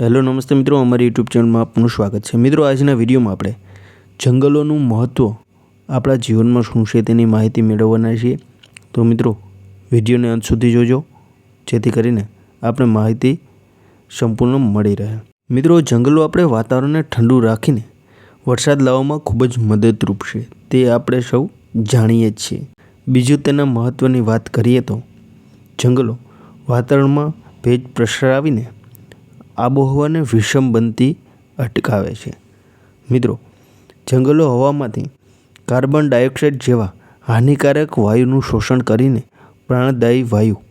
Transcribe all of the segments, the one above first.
Hello, નમસ્તે મિત્રો, અમારી યુટ્યુબ ચેનલમાં આપનું સ્વાગત છે. મિત્રો, આજના વિડીયોમાં આપણે જંગલોનું મહત્ત્વ આપણા જીવનમાં શું છે તેની માહિતી મેળવવાના છીએ. તો મિત્રો, વિડીયોને અંત સુધી જોજો, જેથી કરીને આપણે માહિતી સંપૂર્ણ મળી રહે. મિત્રો, જંગલો આપણે વાતાવરણને ઠંડુ રાખીને વરસાદ લાવવામાં ખૂબ જ મદદરૂપ છે. તે આપણે સૌ જાણીએ જ છીએ. બીજું તેના મહત્ત્વની વાત કરીએ તો, જંગલો વાતાવરણમાં ભેજ પ્રસરાવીને આબોહવાને વિષમ બનતી અટકાવે છે. મિત્રો, જંગલો હવામાંથી કાર્બન ડાયોક્સાઇડ જેવા હાનિકારક વાયુનું શોષણ કરીને પ્રાણદાયી વાયુ,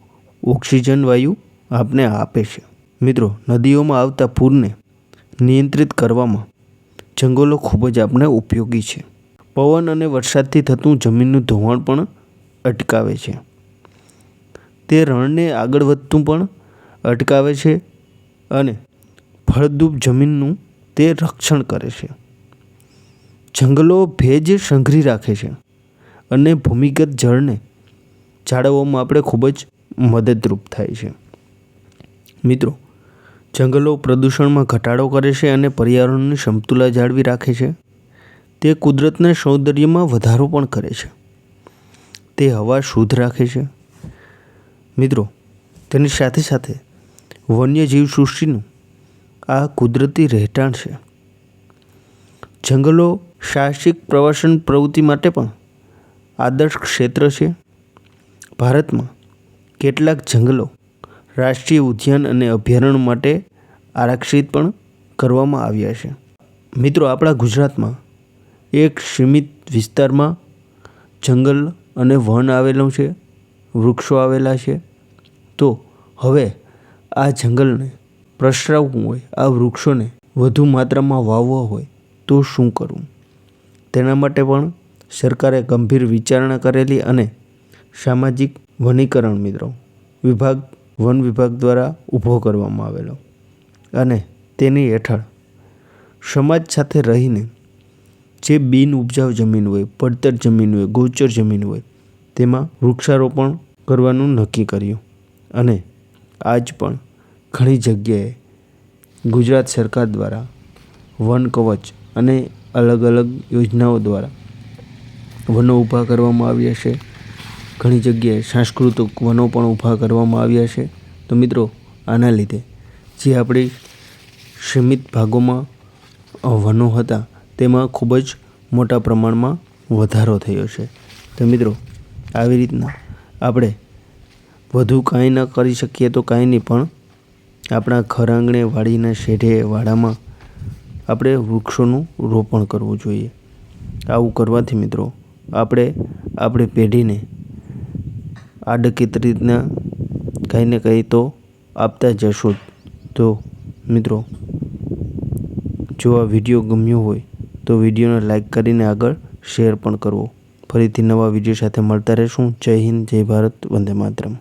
ઓક્સિજન વાયુ આપને આપે છે. મિત્રો, નદીઓમાં આવતા પૂરને નિયંત્રિત કરવામાં જંગલો ખૂબ જ આપણે ઉપયોગી છે. પવન અને વરસાદથી થતું જમીનનું ધોવાણ પણ અટકાવે છે. તે રણને આગળ વધતું પણ અટકાવે છે અને ફળદ્રુપ જમીનનું તે રક્ષણ કરે છે. જંગલો ભેજ સંઘરી રાખે છે અને ભૂમિગત જળને જાળવવામાં આપણે ખૂબ જ મદદરૂપ થાય છે. મિત્રો, જંગલો પ્રદૂષણમાં ઘટાડો કરે છે અને પર્યાવરણની સમતુલા જાળવી રાખે છે. તે કુદરતના સૌંદર્યમાં વધારો પણ કરે છે. તે હવા શુદ્ધ રાખે છે. મિત્રો, તેની સાથે સાથે વન્યજીવ સૃષ્ટિનું આ કુદરતી રહેઠાણ છે. જંગલો, સાહસિક પ્રવાસન પ્રવૃત્તિ માટે પણ આદર્શ ક્ષેત્ર છે. ભારતમાં કેટલાક જંગલો રાષ્ટ્રીય ઉદ્યાન અને અભયારણ્ય માટે આરક્ષિત પણ કરવામાં આવ્યા છે. મિત્રો, આપણા ગુજરાતમાં એક સીમિત વિસ્તારમાં જંગલ અને વન આવેલું છે, વૃક્ષો આવેલા છે. તો હવે આ જંગલને પ્રસરાવવું હોય, આ વૃક્ષોને વધુ માત્રામાં વાવવા હોય, તો શું કરવું? તેના માટે પણ સરકારે ગંભીર વિચારણા કરેલી અને સામાજિક વનીકરણ મિત્રો, વિભાગ, વન વિભાગ દ્વારા ઊભો કરવામાં આવેલો અને તેની હેઠળ સમાજ સાથે રહીને જે બિન ઉપજાવ જમીન હોય, પડતર જમીન હોય, ગોચર જમીન હોય, તેમાં વૃક્ષારોપણ કરવાનું નક્કી કર્યું અને આજ પણ ઘણી જગ્યાએ ગુજરાત સરકાર દ્વારા વન કવચ અને અલગ અલગ યોજનાઓ દ્વારા વનો ઊભા કરવામાં આવ્યા છે. ઘણી જગ્યાએ સાંસ્કૃતિક વનો પણ ઊભા કરવામાં આવ્યા છે. તો મિત્રો, આના લીધે જે આપણી સીમિત ભાગોમાં વનો હતા, તેમાં ખૂબ જ મોટા પ્રમાણમાં વધારો થયો છે. તો મિત્રો, આવી રીતના આપણે વધુ કાંઈ ન કરી શકીએ તો કાંઈ નહીં, પણ આપણા ઘર આંગણે વાડીના શેઢે વાડામાં આપણે વૃક્ષોનું રોપણ કરવું જોઈએ. આવું કરવાથી મિત્રો, આપણે આપણી પેઢીને આડકીત રીતના કંઈ ને કંઈ તો આપતા જશો તો મિત્રો, જો આ વીડિયો ગમ્યો હોય, તો વિડીયોને લાઈક કરીને આગળ શેર પણ કરવો. ફરીથી નવા વીડિયો સાથે મળતા રહેશું. જય હિન્દ, જય ભારત, વંદે માતરમ.